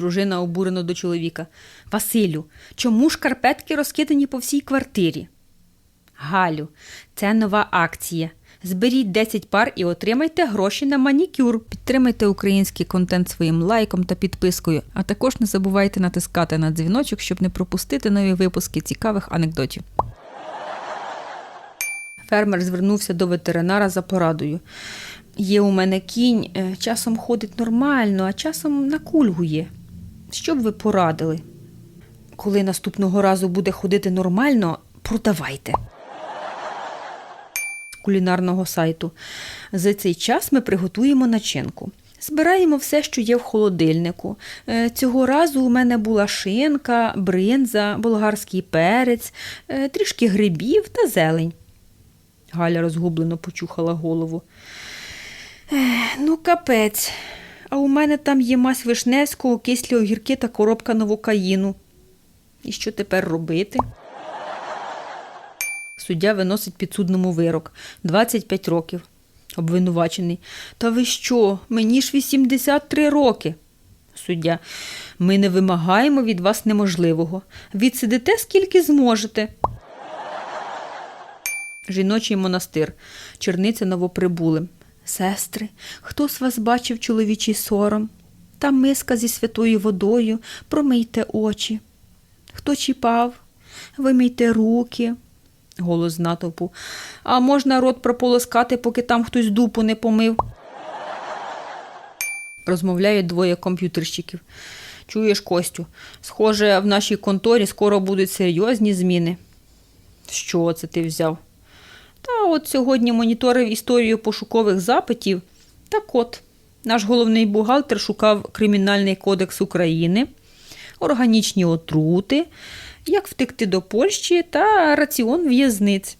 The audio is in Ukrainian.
Дружина обурено до чоловіка. Василю, чому шкарпетки розкидані по всій квартирі? Галю, це нова акція. Зберіть 10 пар і отримайте гроші на манікюр. Підтримайте український контент своїм лайком та підпискою, а також не забувайте натискати на дзвіночок, щоб не пропустити нові випуски цікавих анекдотів. Фермер звернувся до ветеринара за порадою. Є у мене кінь, е, часом ходить нормально, а часом накульгує. Що б ви порадили? Коли наступного разу буде ходити нормально, продавайте. З кулінарного сайту. За цей час ми приготуємо начинку. Збираємо все, що є в холодильнику. Е, Цього разу у мене була шинка, бринза, болгарський перець, е, трішки грибів та зелень. Галя розгублено почухала голову. Ну, капець. А у мене там є мась вишневського, кислі огірки та коробка новокаїну. І що тепер робити? Суддя виносить підсудному вирок 25 років. Обвинувачений. Та ви що? Мені ж 83 роки. Суддя. Ми не вимагаємо від вас неможливого. Відсидите скільки зможете. Жіночий монастир. Черниця новоприбулим. Сестри, хто з вас бачив чоловічий сором? Там миска зі святою водою, промийте очі. Хто чіпав? Вимийте руки. Голос з натовпу. А можна рот прополоскати, поки там хтось дупу не помив. Розмовляють двоє комп'ютерщиків. Чуєш, Костю, схоже, в нашій конторі скоро будуть серйозні зміни. Що це ти взяв? Та от сьогодні моніторив історію пошукових запитів. Так от, наш головний бухгалтер шукав Кримінальний кодекс України, органічні отрути, як втекти до Польщі та раціон в'язниць.